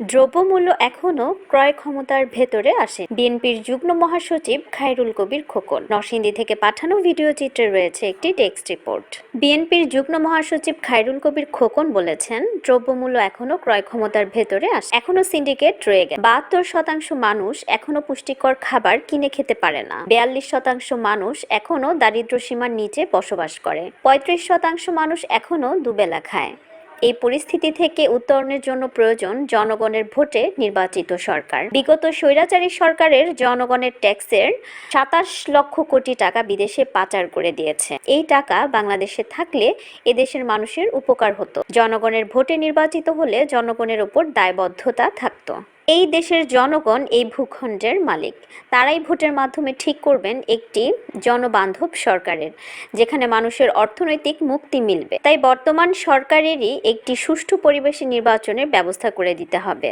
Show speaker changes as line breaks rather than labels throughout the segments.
দ্রব্যমূল্য এখনও ক্রয় ক্ষমতার ভেতরে আসে। বিএনপির যুগ্ম মহাসচিব খায়রুল কবির খোকন। নরসিংদী থেকে পাঠানো ভিডিও চিত্রে রয়েছে একটি টেক্সট রিপোর্ট। বিএনপির যুগ্ম মহাসচিব খায়রুল কবির খোকন বলেছেন, দ্রব্যমূল্য এখনও ক্রয় ক্ষমতার ভেতরে আসে। এখনও সিন্ডিকেট রয়ে গেছে। বাহাত্তর শতাংশ মানুষ এখনও পুষ্টিকর খাবার কিনে খেতে পারে না। বিয়াল্লিশ শতাংশ মানুষ এখনও দারিদ্র সীমার নিচে বসবাস করে। পঁয়ত্রিশ শতাংশ মানুষ এখনও দুবেলা খায়। এই পরিস্থিতি থেকে উত্তরণের জন্য প্রয়োজন জনগণের ভোটে নির্বাচিত সরকার। বিগত স্বৈরাচারী সরকারের জনগণের ট্যাক্সের সাতাশ লক্ষ কোটি টাকা বিদেশে পাচার করে দিয়েছে। এই টাকা বাংলাদেশে থাকলে এদেশের মানুষের উপকার হতো। জনগণের ভোটে নির্বাচিত হলে জনগণের ওপর দায়বদ্ধতা থাকতো। এই দেশের জনগণ এই ভূখণ্ডের মালিক। তারাই ভোটের মাধ্যমে ঠিক করবেন একটি জনবান্ধব সরকারের, যেখানে মানুষের অর্থনৈতিক মুক্তি মিলবে। তাই বর্তমান সরকারেরই একটি সুষ্ঠু পরিবেশে নির্বাচনের ব্যবস্থা করে দিতে হবে,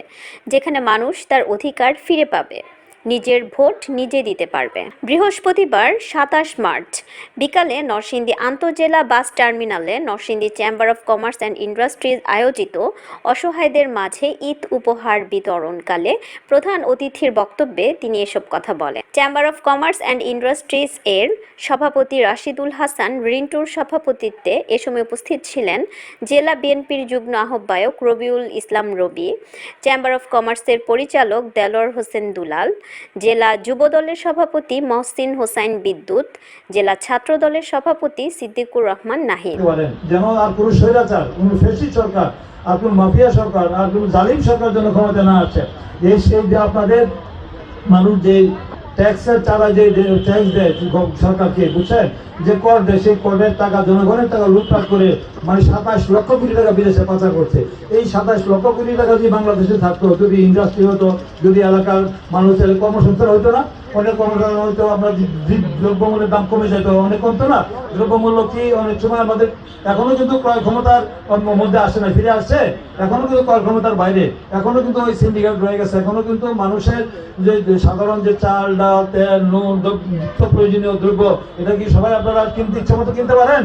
যেখানে মানুষ তার অধিকার ফিরে পাবে। নিজের ভোট নিজে দিতে পারবে। বৃহস্পতিবার সাতাশ মার্চ, বিকালে নরসিংদী আন্তজেলা বাস টার্মিনালে Narsingdi chamber of commerce and industries আয়োজিত অসহায়দের মাঝে ঈদ উপহার বিতরণকালে প্রধান অতিথির বক্তব্যে তিনি এসব কথা বলেন। Chamber of commerce and industries এর সভাপতি রাশিদুল হাসান রিন্টুর সভাপতিত্বে এ সময় উপস্থিত ছিলেন জেলা বিএনপির যুগ্ম আহ্বায়ক রবিউল ইসলাম রবি, চেম্বার অফ কমার্সের পরিচালক দেলোয়ার হোসেন দুলাল জেলা যুব দলের সভাপতি মহসিন হোসাইন বিদ্যুৎ, জেলা ছাত্র দলের সভাপতি সিদ্দিকুর রহমান নাহিদ।
যেন আর কোনো স্বৈরাচার, কোনো ফেসি সরকার, আর কোনো মাফিয়া সরকার, আর কোনো জালিম সরকার যেন ক্ষমতা না আছে এই সেই যে আপনাদের মানুষ যে ট্যাক্সের টাকা যে ট্যাক্স দেয় সরকারকে, বুঝছেন? যে কর দেয়, সেই করের টাকা, জনগণের টাকা লুটপাট করে মানে সাতাশ লক্ষ কোটি টাকা বিদেশে পাচার করছে। এই সাতাশ লক্ষ কোটি টাকা যদি বাংলাদেশে থাকতো, যদি ইন্ডাস্ট্রি হতো, যদি এলাকার মানুষের কর্মসংস্থান হতো না অনেক হতো আমরা দ্রব্যমূল্যের দাম কমে যেত অনেক কমতো না? দ্রব্যমূল্য কি অনেক সময় আমাদের এখনও কিন্তু ক্রয় ক্ষমতার মধ্যে আসে না, ফিরে আসছে। এখনও কিন্তু ক্রয় ক্ষমতার বাইরে। এখনও কিন্তু ওই সিন্ডিকেট রয়ে গেছে। এখনও কিন্তু মানুষের যে সাধারণ যে চাল, ডাল, তেল, নুন প্রয়োজনীয় দ্রব্য, এটা কি সবাই আপনারা কিনতে ইচ্ছে মতো কিনতে পারেন?